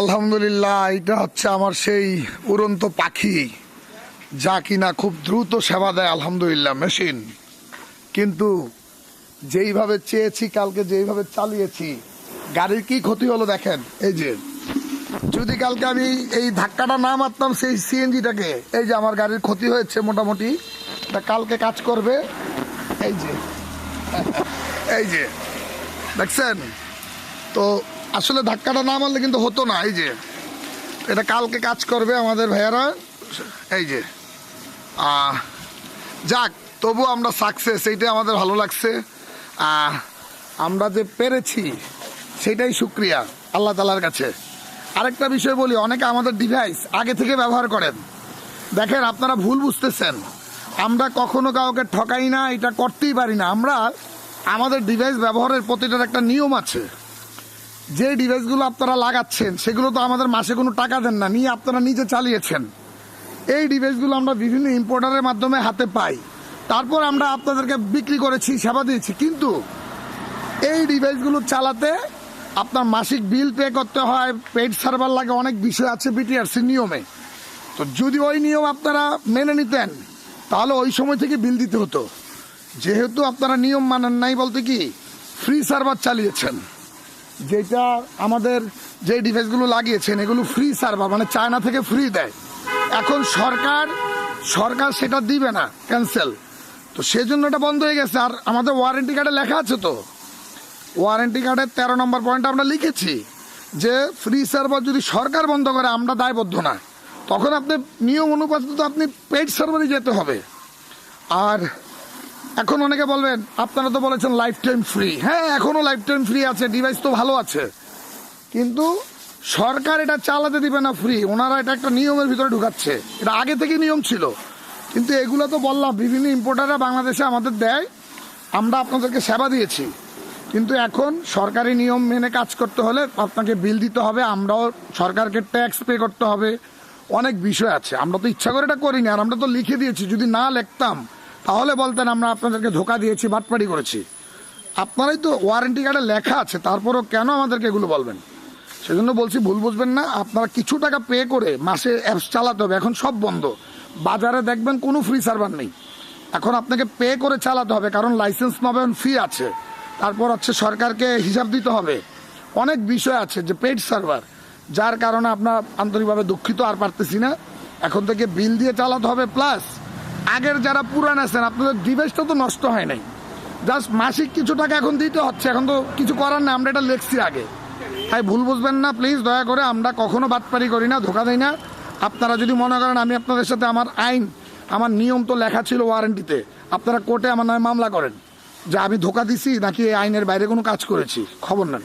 আলহামদুলিল্লাহ, এটা হচ্ছে আমার সেই উড়ন্ত পাখি, যা কিনা খুব দ্রুত সেবা দেয়, আলহামদুলিল্লাহ, মেশিন। কিন্তু যেইভাবে চেয়েছি, কালকে যেইভাবে চালিয়েছি, গাড়ির কি ক্ষতি হলো দেখেন, এই যে। যদি কালকে আমি এই ধাক্কাটা না মারতাম সেই সিএনজিটাকে, এই যে আমার গাড়ির ক্ষতি হয়েছে মোটামুটি, তা কালকে কাজ করবে, এই যে। এই যে, দেখছেন? তো আসলে ধাক্কাটা না মারলে কিন্তু হতো না, এই যে। এটা কালকে কাজ করবে আমাদের ভাইয়ারা, এই যে। যাক, তবু আমরা সাকসেস এইটাই আমাদের ভালো লাগছে। আমরা যে পেরেছি, সেটাই শুক্রিয়া আল্লাহ তালার কাছে। আরেকটা বিষয় বলি, অনেকে আমাদের ডিভাইস আগে থেকে ব্যবহার করেন। দেখেন, আপনারা ভুল বুঝতেছেন। আমরা কখনো কাউকে ঠকাই না, এটা করতেই পারি না। আমরা, আমাদের ডিভাইস ব্যবহারের প্রতিটার একটা নিয়ম আছে। যে ডিভাইসগুলো আপনারা লাগাচ্ছেন, সেগুলো তো আমাদের মাসে কোনো টাকা দেন না, নিয়ে আপনারা নিজে চালিয়েছেন। এই ডিভাইসগুলো আমরা বিভিন্ন ইম্পোর্টারের মাধ্যমে হাতে পাই। তারপর আমরা আপনাদেরকে বিক্রি করেছি, সেবা দিয়েছি। কিন্তু এই ডিভাইসগুলো চালাতে আপনার মাসিক বিল পে করতে হয় পেড সার্ভার লাগে, অনেক বিষয় আছে বিটিআরসি নিয়মে। তো যদি ওই নিয়ম আপনারা মেনে নিতেন, তাহলে ওই সময় থেকে বিল দিতে হতো। যেহেতু আপনারা নিয়ম মানেন নাই বলতে কি ফ্রি সার্ভার চালিয়েছেন। যেটা আমাদের যে ডিভাইসগুলো লাগিয়েছেন, এগুলো ফ্রি সার্ভার মানে চায়না থেকে ফ্রি দেয়। এখন সরকার সরকার সেটা দিবে না ক্যান্সেল তো সেই জন্য এটা বন্ধ হয়ে গেছে। আর আমাদের ওয়ারেন্টি কার্ডে লেখা আছে তো। ওয়ারেন্টি কার্ডের তেরো নম্বর পয়েন্ট আমরা লিখেছি যে ফ্রি সার্ভার যদি সরকার বন্ধ করে, আমরা দায়বদ্ধ না। তখন আপনি নিয়ম অনুপাতে তো আপনি পেড সার্ভারে যেতে হবে। আর এখন অনেকে বলবেন, আপনারা তো বলেছেন লাইফ টাইম ফ্রি হ্যাঁ এখনও লাইফ টাইম ফ্রি আছে ডিভাইস তো ভালো আছে। কিন্তু সরকার এটা চালাতে দিবে না ফ্রি ওনারা এটা একটা নিয়মের ভিতরে ঢুকাচ্ছে। এটা আগে থেকে নিয়ম ছিল। কিন্তু এগুলো তো বললাম, বিভিন্ন ইম্পোর্টাররা বাংলাদেশে আমাদের দেয়। আমরা আপনাদেরকে সেবা দিয়েছি। কিন্তু এখন সরকারি নিয়ম মেনে কাজ করতে হলে আপনাকে বিল দিতে হবে, আমরাও সরকারকে ট্যাক্স পে করতে হবে। অনেক বিষয় আছে। আমরা তো ইচ্ছা করে এটা করিনি, আর আমরা তো লিখে দিয়েছি। যদি না লিখতাম তাহলে বলতেন আমরা আপনাদেরকে ধোকা দিয়েছি, বাটপাড়ি করেছি। আপনারাই তো ওয়ারেন্টি কার্ডে লেখা আছে, তারপরও কেন আমাদেরকে এগুলো বলবেন? সেজন্য বলছি ভুল বুঝবেন না, আপনারা কিছু টাকা পে করে মাসে অ্যাপস চালাতে হবে, এখন সব বন্ধ। বাজারে দেখবেন কোনো ফ্রি সার্ভার নেই। এখন আপনাকে পে করে চালাতে হবে, কারণ লাইসেন্স নবায়ন ফি আছে। তারপর হচ্ছে সরকারকে হিসাব দিতে হবে। অনেক বিষয় আছে যে পেড সার্ভার যার কারণে আপনার আন্তরিকভাবে দুঃখিত, আর পারতেছি না। এখন থেকে বিল দিয়ে চালাতে হবে প্লাস আগের যারা পুরান আছেন, আপনাদের ডিভাইসটা তো নষ্ট হয় নাই। জাস্ট মাসিক কিছু টাকা এখন দিতে হচ্ছে, এখন তো কিছু করার না আমরা এটা লেখছি আগে। তাই ভুল বুঝবেন না প্লিজ দয়া করে, আমরা কখনো বাটপারি করি না, ধোকা দিই না। আপনারা যদি মনে করেন আমি আপনাদের সাথে আমার আইন, আমার নিয়ম তো লেখা ছিল ওয়ারেন্টিতে, আপনারা কোর্টে আমার নামে মামলা করেন। যে আমি ধোকা দিছি, নাকি এই আইনের বাইরে কোনো কাজ করেছি? খবর নেন।